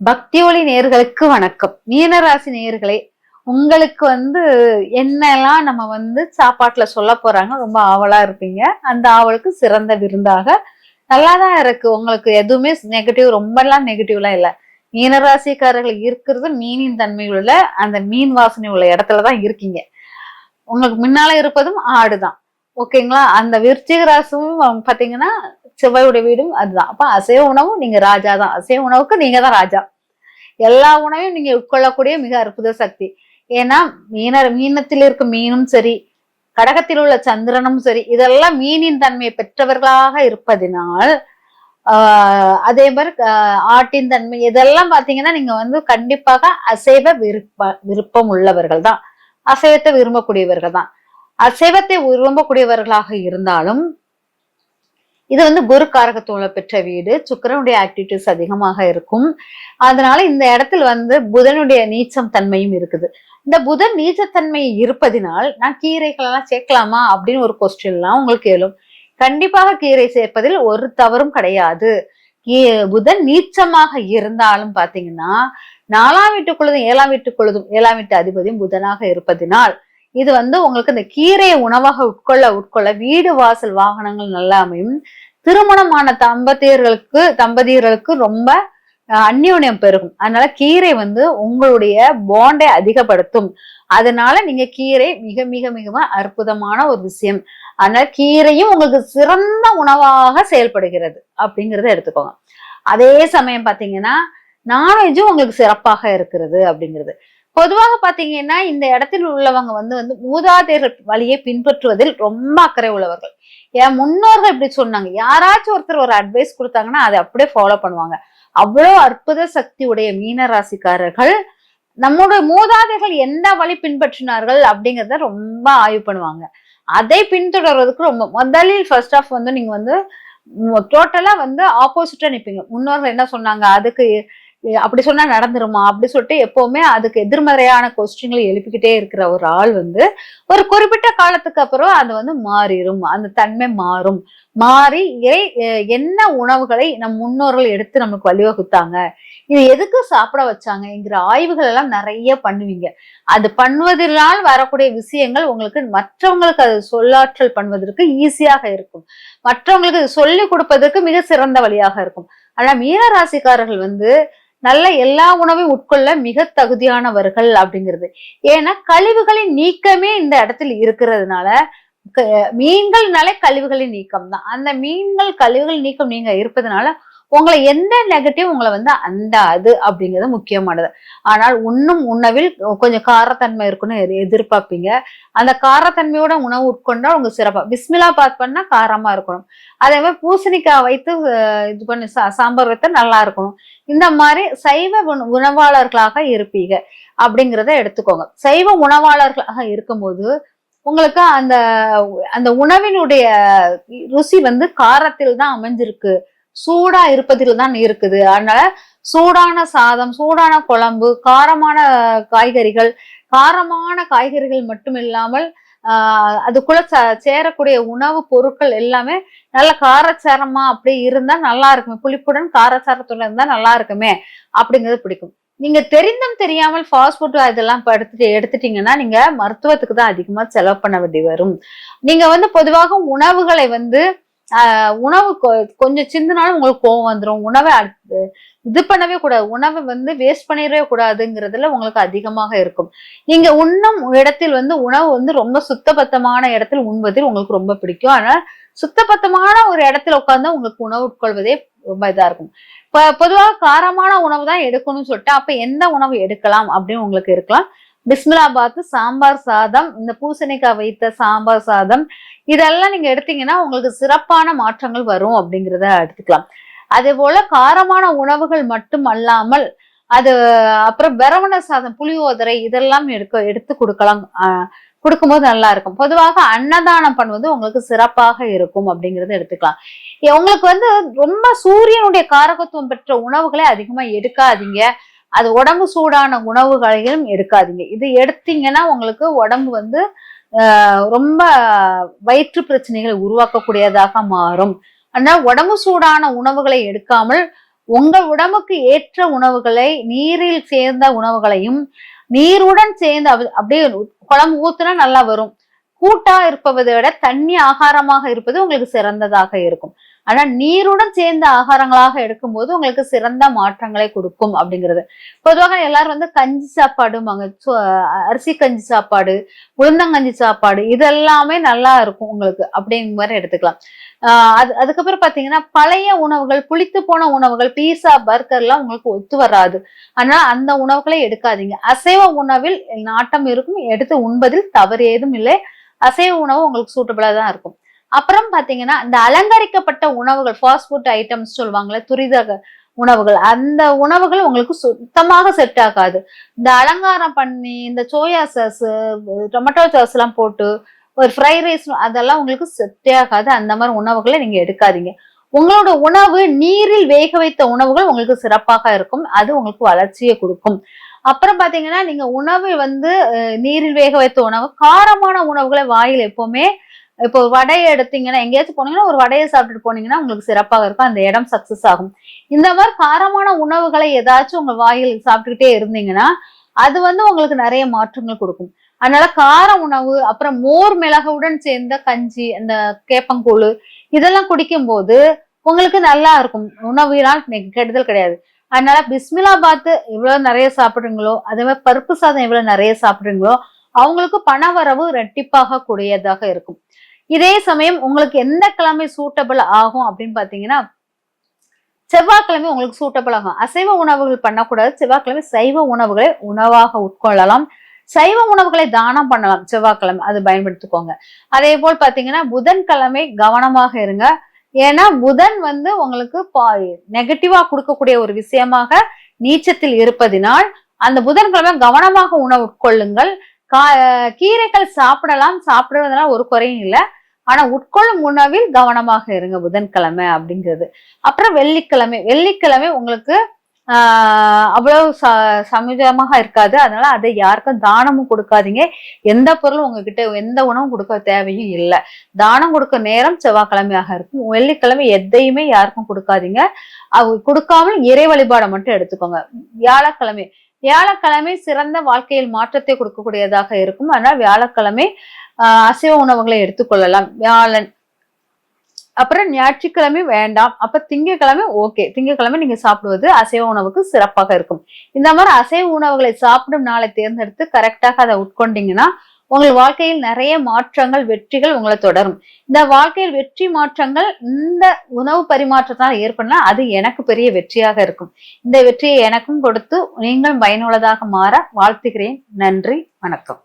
பக்தி ஒளி நேர்களுக்கு வணக்கம். மீனராசி நேர்களே உங்களுக்கு வந்து என்னெல்லாம் நம்ம வந்து சாப்பாட்டுல சொல்ல போறாங்க ரொம்ப ஆவலா இருப்பீங்க. அந்த ஆவலுக்கு சிறந்த விருந்தாக. நல்லா தான் இருக்கு. உங்களுக்கு எதுவுமே நெகட்டிவ் ரொம்பலாம் நெகட்டிவ்லாம் இல்லை. மீனராசிக்காரர்கள் இருக்கிறது மீனின் தன்மை அந்த மீன் வாசனை உள்ள இடத்துல தான் இருக்கீங்க. உங்களுக்கு முன்னால இருப்பதும் ஆடுதான். ஓகேங்களா? அந்த விருச்சிக ராசும் பாத்தீங்கன்னா செவ்வாயுடைய வீடும் அதுதான். அப்ப அசைவ உணவும் நீங்க ராஜா தான் அசைவ உணவுக்கு நீங்க தான் ராஜா. எல்லா உணவையும் நீங்க உட்கொள்ளக்கூடிய மிக அற்புத சக்தி. ஏன்னா மீன மீனத்தில் இருக்கும் மீனும் சரி கடகத்தில் உள்ள சந்திரனும் சரி இதெல்லாம் மீனின் தன்மையை பெற்றவர்களாக இருப்பதினால் ஆஹ் அதே மாதிரி ஆட்டின் தன்மை இதெல்லாம் பாத்தீங்கன்னா நீங்க வந்து கண்டிப்பாக அசைவ விருப்ப விருப்பம் உள்ளவர்கள் தான். அசைவத்தை விரும்பக்கூடியவர்கள் தான். அசைவத்தை விரும்பக்கூடியவர்களாக இருந்தாலும் இது வந்து குரு காரகத்துவ பெற்ற வீடு. சுக்கரனுடைய ஆக்டிவிட்டிஸ் அதிகமாக இருக்கும். அதனால இந்த இடத்துல வந்து புதனுடைய நீச்சம் தன்மையும் இருக்குது. இந்த புதன் நீச்சத்தன்மை இருப்பதினால் நான் கீரைகள் எல்லாம் சேர்க்கலாமா அப்படின்னு ஒரு கொஸ்டின்லாம் உங்களுக்கு எழும். கண்டிப்பாக கீரை சேர்ப்பதில் ஒரு தவறும் கிடையாது. புதன் நீச்சமாக இருந்தாலும் பாத்தீங்கன்னா நாலாம் வீட்டுக்குள்ளதும் ஏழாம் வீட்டுக்குள்ளதும் ஏழாம் வீட்டு அதிபதியும் புதனாக இருப்பதினால் இது வந்து உங்களுக்கு இந்த கீரையை உணவாக உட்கொள்ள உட்கொள்ள வீடு வாசல் வாகனங்கள் நல்லா அமையும். திருமணமான தம்பதியர்களுக்கு தம்பதியர்களுக்கு ரொம்ப அந்யோன்யம் பெருகும். அதனால கீரை வந்து உங்களுடைய பாண்டை அதிகப்படுத்தும். அதனால நீங்க கீரை மிக மிக மிக அற்புதமான ஒரு விஷயம். அதனால கீரையும் உங்களுக்கு சிறந்த உணவாக செயல்படுகிறது அப்படிங்கிறத எடுத்துக்கோங்க. அதே சமயம் பாத்தீங்கன்னா நான்வெஜ்ஜும் உங்களுக்கு சிறப்பாக இருக்கிறது அப்படிங்கிறது. பொதுவாக பாத்தீங்கன்னா இந்த இடத்தில் உள்ளவங்க வந்து வந்து மூதாதையர்கள் வழியை பின்பற்றுவதில் ரொம்ப அக்கறை உள்ளவர்கள். ஏன்? முன்னோர்கள் இப்படி சொன்னாங்க. யாராச்சும் ஒருத்தர் ஒரு அட்வைஸ் கொடுத்தாங்கன்னா அதை அப்படியே ஃபாலோ பண்ணுவாங்க. அவ்வளோ அற்புத சக்தி உடைய மீன ராசிக்காரர்கள் நம்முடைய மூதாதைகள் எந்த வழி பின்பற்றினார்கள் அப்படிங்கிறத ரொம்ப ஆய்வு பண்ணுவாங்க. அதை பின்தொடர்வதற்கு ரொம்ப முதலில் ஃபர்ஸ்ட் ஆஃப் வந்து நீங்க வந்து டோட்டலா வந்து ஆப்போசிட்டா நிற்பீங்க முன்னோர்கள் என்ன சொன்னாங்க? அதுக்கு அப்படி சொன்னா நடந்துருமா? அப்படி சொல்லிட்டு எப்பவுமே அதுக்கு எதிர்மறையான கொஸ்டின்களை எழுப்பிக்கிட்டே இருக்கிற ஒரு ஆள் வந்து ஒரு குறிப்பிட்ட காலத்துக்கு அப்புறம் அது வந்து மாறிடும் அந்த தன்மை மாறும். மாறி இறை என்ன உணவுகளை நம் முன்னோர்கள் எடுத்து நமக்கு வழிவகுத்தாங்க? இது எதுக்கு சாப்பிட வச்சாங்க? என்கிற ஆய்வுகள் எல்லாம் நிறைய பண்ணுவீங்க. அது பண்ணுவதனால் வரக்கூடிய விஷயங்கள் உங்களுக்கு மற்றவங்களுக்கு அது சொல்லாற்றல் பண்ணுவதற்கு ஈஸியாக இருக்கும். மற்றவங்களுக்கு சொல்லி கொடுப்பதற்கு மிக சிறந்த வழியாக இருக்கும். ஆனா மீனராசிக்காரர்கள் வந்து நல்ல எல்லா உணவையும் உட்கொள்ள மிக தகுதியானவர்கள் அப்படிங்கிறது. ஏன்னா கழிவுகளின் நீக்கமே இந்த இடத்துல இருக்கிறதுனால க- மீன்கள்னாலே கழிவுகளின் நீக்கம் தான் அந்த மீன்கள் கழிவுகள் நீக்கம் நீங்க இருப்பதனால உங்களை எந்த நெகட்டிவ் உங்களை வந்து அண்டாது அப்படிங்கிறது முக்கியமானது. ஆனால் உண்ணும் உணவில் கொஞ்சம் காரத்தன்மை இருக்குன்னு எதிர்- எதிர்பார்ப்பீங்க. அந்த காரத்தன்மையோட உணவு உட்கொண்டால் உங்க சிறப்பா பிஸ்மிலா பாத் பண்ணா காரமா இருக்கணும். அதே மாதிரி பூசணிக்காய் வைத்து இது பண்ணி சா- சாம்பார் வைத்த நல்லா இருக்கணும். இந்த மாதிரி சைவ உண- உணவாளர்களாக இருப்பீங்க அப்படிங்கிறத எடுத்துக்கோங்க. சைவ உணவாளர்களாக இருக்கும்போது உங்களுக்கு அந்த அந்த உணவினுடைய ருசி வந்து காரத்தில் தான் அமைஞ்சிருக்கு சூடா இருப்பதில் தான் இருக்குது. அதனால சூடான சாதம் சூடான குழம்பு காரமான காய்கறிகள் காரமான காய்கறிகள் மட்டும் இல்லாமல் ஆஹ் அதுக்குள்ள ச- சேரக்கூடிய உணவு பொருட்கள் எல்லாமே நல்ல காரச்சாரமா அப்படி இருந்தா நல்லா இருக்குமே. புளிப்புடன் காரச்சாரத்துடன் இருந்தா நல்லா இருக்குமே அப்படிங்கிறது பிடிக்கும். நீங்க தெரிந்தும் தெரியாமல் ஃபாஸ்ட் ஃபுட் இதெல்லாம் எடுத்துட்டு எடுத்துட்டீங்கன்னா நீங்க மருத்துவத்துக்கு தான் அதிகமா செலவு பண்ண வேண்டி வரும். நீங்க வந்து பொதுவாக உணவுகளை வந்து உணவு கொ- கொஞ்சம் சிந்தினாலும் உங்களுக்கு கோவம் வந்துடும் உணவை இது பண்ணவே கூடாது. உணவை வந்து வேஸ்ட் பண்ணிடவே கூடாதுங்கிறதுல உங்களுக்கு அதிகமாக இருக்கும். நீங்க உண்ணும் இடத்தில் வந்து உணவு வந்து ரொம்ப சுத்தபத்தமான இடத்தில் உண்பதில் உங்களுக்கு ரொம்ப பிடிக்கும். ஆனால் சுத்தபத்தமான ஒரு இடத்துல உட்காந்தா உங்களுக்கு உணவு உட்கொள்வதே ரொம்ப இதா இருக்கும். இப்ப பொதுவாக காரமான உணவு தான் எடுக்கணும்னு சொல்லிட்டு அப்ப எந்த உணவு எடுக்கலாம் அப்படின்னு உங்களுக்கு இருக்கலாம். பிஸ்மிலாபாத் சாம்பார் சாதம் இந்த பூசணிக்காய் வைத்த சாம்பார் சாதம் இதெல்லாம் நீங்க எடுத்தீங்கன்னா உங்களுக்கு சிறப்பான மாற்றங்கள் வரும் அப்படிங்கிறத எடுத்துக்கலாம். அதே போல காரமான உணவுகள் மட்டும் அல்லாமல் அது அப்புறம் வெரவண சாதம் புளியோதரை இதெல்லாம் எடுக்க எடுத்து கொடுக்கலாம். கொடுக்கும்போது நல்லா இருக்கும். பொதுவாக அன்னதானம் பண்ணுவது உங்களுக்கு சிறப்பாக இருக்கும் அப்படிங்கறத எடுத்துக்கலாம். உங்களுக்கு வந்து ரொம்ப சூரியனுடைய காரகத்துவம் பெற்ற உணவுகளை அதிகமா எடுக்காதீங்க. அது உடம்பு சூடான உணவுகளையும் எடுக்காதீங்க. இது எடுத்தீங்கன்னா உங்களுக்கு உடம்பு வந்து ரொம்ப வயிற்று பிரச்சனைகளை உருவாக்கக்கூடியதாக மாறும். ஆனால் உடம்பு சூடான உணவுகளை எடுக்காமல் உங்கள் உடம்புக்கு ஏற்ற உணவுகளை நீரில் சேர்ந்த உணவுகளையும் நீருடன் சேர்ந்து அப்படியே குழம்பு ஊத்துனா நல்லா வரும். கூட்டா இருப்பதை விட தண்ணி ஆகாரமாக இருப்பது உங்களுக்கு சிறந்ததாக இருக்கும். ஆனா நீருடன் சேர்ந்த ஆகாரங்களாக எடுக்கும்போது உங்களுக்கு சிறந்த மாற்றங்களை கொடுக்கும் அப்படிங்கிறது. பொதுவாக எல்லாரும் வந்து கஞ்சி சாப்பாடுமாங்க சோ, அரிசி கஞ்சி சாப்பாடு உளுந்தங்கஞ்சி சாப்பாடு இதெல்லாமே நல்லா இருக்கும் உங்களுக்கு அப்படிங்கிற மாதிரி எடுத்துக்கலாம். அது அதுக்கப்புறம் பாத்தீங்கன்னா பழைய உணவுகள் புளித்து போன உணவுகள் பீஸா பர்கர்லாம் உங்களுக்கு ஒத்து வராது. ஆனால் அந்த உணவுகளை எடுக்காதீங்க. அசைவ உணவில் நாட்டம் இருக்கும் எடுத்து உண்பதில் தவறு ஏதும் இல்லை. அசைவ உணவு உங்களுக்கு சூட்டபிளா தான் இருக்கும். அப்புறம் பாத்தீங்கன்னா இந்த அலங்கரிக்கப்பட்ட உணவுகள் ஃபாஸ்ட் ஃபுட் ஐட்டம்ஸ் சொல்லுவாங்கல்ல துரித உணவுகள் அந்த உணவுகள் உங்களுக்கு சுத்தமாக செட் ஆகாது. இந்த அலங்காரம் பண்ணி இந்த சோயா சாஸ் டொமேட்டோ சாஸ் எல்லாம் போட்டு ஒரு ஃப்ரை ரைஸ் அதெல்லாம் உங்களுக்கு செட்டே ஆகாது. அந்த மாதிரி உணவுகளை நீங்க எடுக்காதீங்க. உங்களோட உணவு நீரில் வேக வைத்த உணவுகள் உங்களுக்கு சிறப்பாக இருக்கும். அது உங்களுக்கு வளர்ச்சியை கொடுக்கும். அப்புறம் பாத்தீங்கன்னா நீங்க உணவு வந்து நீரில் வேக வைத்த உணவு காரமான உணவுகளை வாயில் எப்பவுமே இப்போ வடையை எடுத்தீங்கன்னா எங்கேயாச்சும் போனீங்கன்னா ஒரு வடையை சாப்பிட்டுட்டு போனீங்கன்னா உங்களுக்கு சிறப்பாக இருக்கும். அந்த இடம் சக்சஸ் ஆகும். இந்த மாதிரி காரமான உணவுகளை ஏதாச்சும் உங்க வாயில் சாப்பிட்டுக்கிட்டே இருந்தீங்கன்னா அது வந்து உங்களுக்கு நிறைய மாற்றங்கள் கொடுக்கும். அதனால கார உணவு அப்புறம் மோர் மிளகுடன் சேர்ந்த கஞ்சி அந்த கேப்பங்கூழ் இதெல்லாம் குடிக்கும்போது உங்களுக்கு நல்லா இருக்கும். உணவினால் கெடுதல் கிடையாது. அதனால பிஸ்மிலா பாத்து எவ்வளவு நிறைய சாப்பிடுறீங்களோ அதே மாதிரி பருப்பு சாதம் எவ்வளவு நிறைய சாப்பிடுறீங்களோ அவங்களுக்கு பணவரவு ரெட்டிப்பாக கூடியதாக இருக்கும். இதே சமயம் உங்களுக்கு எந்த கிழமை சூட்டபிள் ஆகும் அப்படின்னு பாத்தீங்கன்னா செவ்வாய்க்கிழமை உங்களுக்கு சூட்டபிள் ஆகும். அசைவ உணவுகள் பண்ணக்கூடாது. செவ்வாய்க்கிழமை சைவ உணவுகளை உணவாக உட்கொள்ளலாம். சைவ உணவுகளை தானம் பண்ணலாம் செவ்வாய்க்கிழமை. அது பயன்படுத்திக்கோங்க. அதே போல் பாத்தீங்கன்னா புதன்கிழமை கவனமாக இருங்க. ஏன்னா புதன் வந்து உங்களுக்கு நெகட்டிவா கொடுக்கக்கூடிய ஒரு விஷயமாக நீச்சத்தில் இருப்பதினால் அந்த புதன்கிழமை கவனமாக உணவு உட்கொள்ளுங்கள். கா- கீரைகள் சாப்பிடலாம். சாப்பிடுவதனால ஒரு குறையும் இல்லை. ஆனா உட்கொள்ளும் உணவில் கவனமாக இருங்க புதன்கிழமை அப்படிங்கிறது. அப்புறம் வெள்ளிக்கிழமை வெள்ளிக்கிழமை உங்களுக்கு ஆஹ் அவ்வளவு ச சமிதமாக இருக்காது. அதனால அதை யாருக்கும் தானமும் கொடுக்காதீங்க. எந்த பொருளும் உங்ககிட்ட எந்த உணவும் கொடுக்க தேவையும் இல்லை. தானம் கொடுக்க நேரம் செவ்வாய்க்கிழமையாக இருக்கும். வெள்ளிக்கிழமை எதையுமே யாருக்கும் கொடுக்காதீங்க. அவ கொடுக்காமல் இறை வழிபாடை மட்டும் எடுத்துக்கோங்க. வியாழக்கிழமை வியாழக்கிழமை சிறந்த வாழ்க்கையில் மாற்றத்தை கொடுக்கக்கூடியதாக இருக்கும். அதனால் வியாழக்கிழமை அசைவ உணவுகளை எடுத்துக்கொள்ளலாம். வியாழன். அப்புறம் ஞாயிற்றுக்கிழமை வேண்டாம். அப்ப திங்கட்கிழமை ஓகே. திங்கட்கிழமை நீங்க சாப்பிடுவது அசைவ உணவுக்கு சிறப்பாக இருக்கும். இந்த மாதிரி அசைவ உணவுகளை சாப்பிடும் நாளை தேர்ந்தெடுத்து கரெக்டாக அதை உட்கொண்டீங்கன்னா உங்கள் வாழ்க்கையில் நிறைய மாற்றங்கள் வெற்றிகள் உங்களை தொடரும். இந்த வாழ்க்கையில் வெற்றி மாற்றங்கள் இந்த உணவு பரிமாற்றத்தால் ஏற்படலாம் அது எனக்கு பெரிய வெற்றியாக இருக்கும். இந்த வெற்றியை எனக்கும் கொடுத்து நீங்களும் பயனுள்ளதாக மாற வாழ்த்துகிறேன். நன்றி. வணக்கம்.